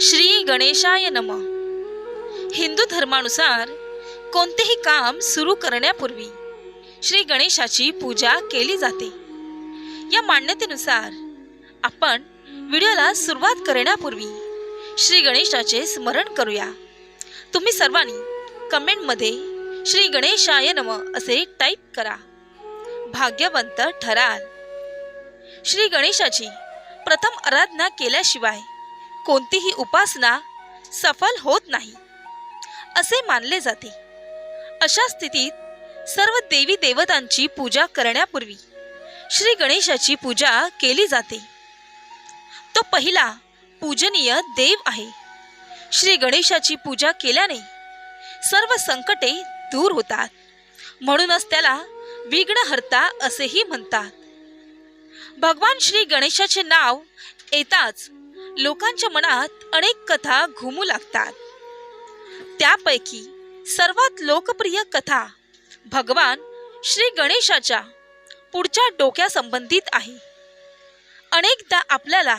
श्री गणेशाय नम. हिंदू धर्मानुसार कोणतेही काम सुरू करण्यापूर्वी श्री गणेशाची पूजा केली जाते. या मान्यतेनुसार आपण व्हिडिओला सुरुवात करण्यापूर्वी श्री गणेशाचे स्मरण करूया. तुम्ही सर्वांनी कमेंटमध्ये श्री गणेशाय नम असे टाईप करा. भाग्यवंत ठराल. श्री गणेशाची प्रथम आराधना केल्याशिवाय कोणतीही उपासना सफल होत नाही. असे मानले जाते. अशा स्थितीत सर्व देवी देवतांची पूजा करण्यापूर्वी श्री गणेशाची पूजा केली जाते. तो पहिला पूजनीय देव आहे. श्री गणेशाची पूजा केल्याने सर्व संकटे दूर होतात. म्हणूनच त्याला विघ्नहर्ता असेही म्हणतात. भगवान श्री गणेशाचे नाव येताच लोकांच्या मनात अनेक कथा घुमू लागतात. त्यापैकी सर्वात लोकप्रिय कथा भगवान श्री गणेशाच्या पुढच्या डोक्यासंबंधित आहे. अनेकदा आपल्याला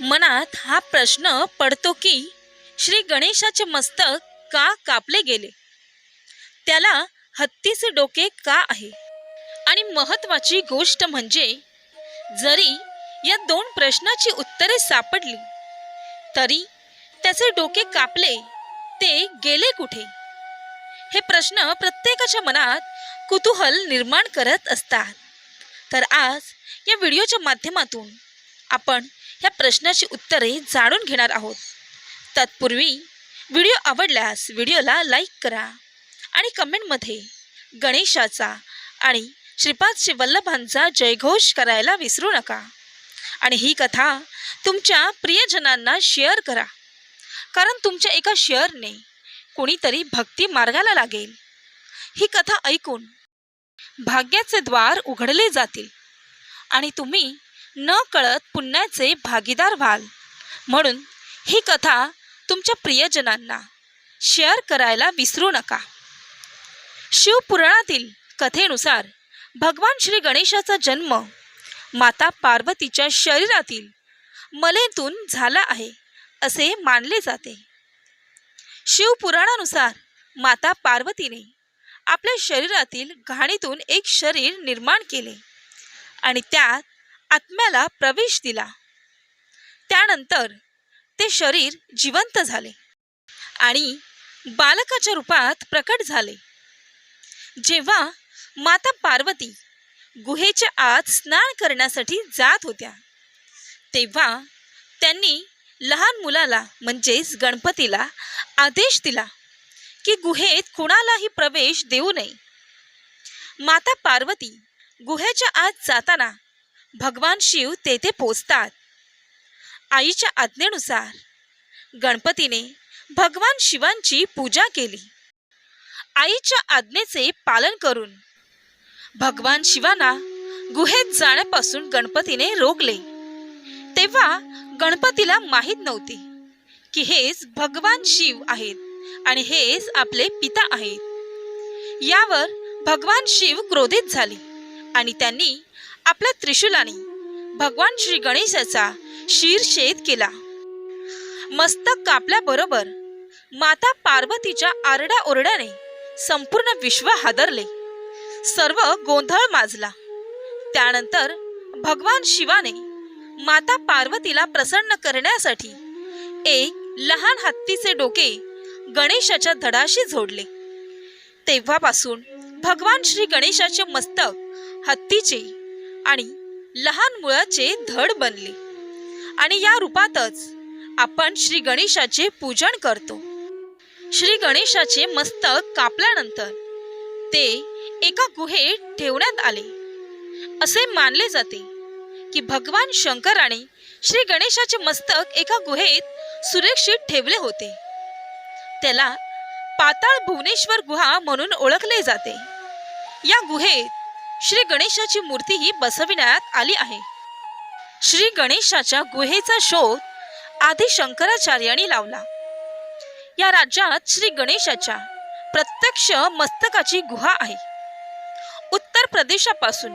मनात हा प्रश्न पडतो की श्री गणेशाचे मस्तक का कापले गेले? त्याला हत्तीचे डोके का आहे? आणि महत्वाची गोष्ट म्हणजे जरी या दोन प्रश्नाची उत्तरे सापडली. तरी त्याचे डोके कापले ते गेले कुठे? हे प्रश्न प्रत्येकाच्या मनात कुतूहल निर्माण करत असतात. तर आज या व्हिडिओच्या माध्यमातून आपण ह्या प्रश्नाची उत्तरे जाणून घेणार आहोत. तत्पूर्वी व्हिडिओ आवडल्यास व्हिडिओला लाईक करा आणि कमेंटमध्ये गणेशाचा आणि श्रीपाद श्री वल्लभांचा जयघोष करायला विसरू नका. आणि ही कथा तुमच्या प्रियजनांना शेअर करा. कारण तुमच्या एका शेअरने कोणीतरी भक्ती मार्गाला लागेल. ही कथा ऐकून भाग्याचे द्वार उघडले जातील आणि तुम्ही न कळत पुण्याचे भागीदार व्हाल. म्हणून ही कथा तुमच्या प्रियजनांना शेअर करायला विसरू नका. शिवपुराणातील कथेनुसार भगवान श्री गणेशाचा जन्म माता पार्वतीच्या शरीरातील मलेतून झाला आहे असे मानले जाते. शिवपुराणानुसार माता पार्वतीने आपल्या शरीरातील घाणीतून एक शरीर निर्माण केले आणि त्यात आत्म्याला प्रवेश दिला. त्यानंतर ते शरीर जिवंत झाले आणि बालकाच्या रूपात प्रकट झाले. जेव्हा माता पार्वती गुहेच्या आत स्नान करण्यासाठी जात होत्या. तेव्हा त्यांनी लहान मुलाला म्हणजेच गणपतीला आदेश दिला की गुहेत कुणालाही प्रवेश देऊ नये. माता पार्वती गुहेच्या आत जाताना भगवान शिव तेथे पोचतात. आईच्या आज्ञेनुसार गणपतीने भगवान शिवांची पूजा केली. आईच्या आज्ञेचे पालन करून भगवान शिवाना गुहेत जाण्यापासून गणपतीने रोखले. तेव्हा गणपतीला माहीत नव्हते की हेच भगवान शिव आहेत आणि हेच आपले पिता आहेत. यावर भगवान शिव क्रोधित झाले आणि त्यांनी आपल्या त्रिशूलाने भगवान श्री गणेशाचा शिरशेद केला. मस्तक कापल्याबरोबर माता पार्वतीच्या आरडाओरड्याने संपूर्ण विश्व हादरले. सर्व गोंधळ माजला. त्यानंतर भगवान शिवाने माता पार्वतीला प्रसन्न करण्यासाठी एक लहान हत्तीचे डोके गणेशाच्या धडाशी जोडले. तेव्हापासून भगवान श्री गणेशाचे मस्तक हत्तीचे आणि लहान मुळाचे धड बनले आणि या रूपातच आपण श्री गणेशाचे पूजन करतो. श्री गणेशाचे मस्तक कापल्यानंतर ते एका गुहेत ठेवण्यात आले. असे मानले जाते की भगवान शंकराने श्री गणेशाचे मस्तक एका गुहेत सुरक्षित ठेवले होते. त्याला पाताळ भुवनेश्वर गुहा म्हणून ओळखले जाते. या गुहेत श्री गणेशाची मूर्तीही बसविण्यात आली आहे. श्री गणेशाच्या गुहेचा शोध आधी शंकराचार्यांनी लावला. या राज्यात श्री गणेशाच्या प्रत्यक्ष मस्तकाची गुहा आहे. उत्तर प्रदेशापासून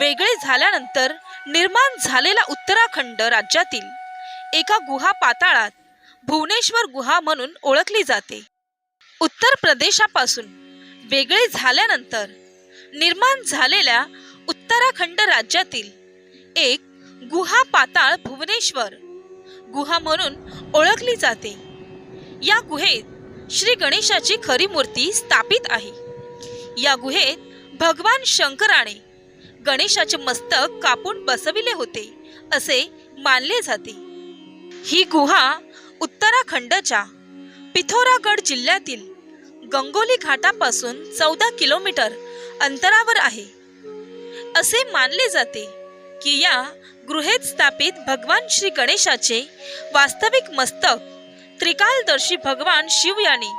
वेगळे झाल्यानंतर निर्माण झालेला उत्तराखंड राज्यातील एका गुहा पाताळात भुवनेश्वर गुहा म्हणून ओळखली जाते. उत्तर प्रदेशापासून वेगळे झाल्यानंतर निर्माण झालेल्या उत्तराखंड राज्यातील एक गुहा पाताळ भुवनेश्वर गुहा म्हणून ओळखली जाते. या गुहेत श्री गणेशाची खरी मूर्ती स्थापित आहे. या गुहेत भगवान शंकराने गणेशाचे मस्तक कापून बसविले होते असे मानले जाते. ही गुहा उत्तराखंडच्या पिथोरागड जिल्ह्यातील गंगोली घाटापासून चौदा किलोमीटर अंतरावर आहे. असे मानले जाते की या गृहेत स्थापित भगवान श्री गणेशाचे वास्तविक मस्तक त्रिकालदर्शी भगवान शिव यांनी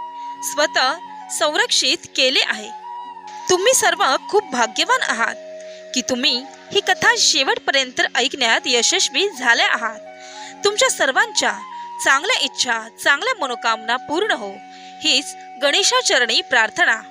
स्वतः संरक्षित केले आहे. तुम्ही सर्व खूप भाग्यवान आहात की तुम्ही ही कथा शेवटपर्यंत ऐकण्यात यशस्वी झाल्या आहात. तुमच्या सर्वांच्या चांगल्या इच्छा चांगल्या मनोकामना पूर्ण हो. हीच गणेशाचरणी प्रार्थना.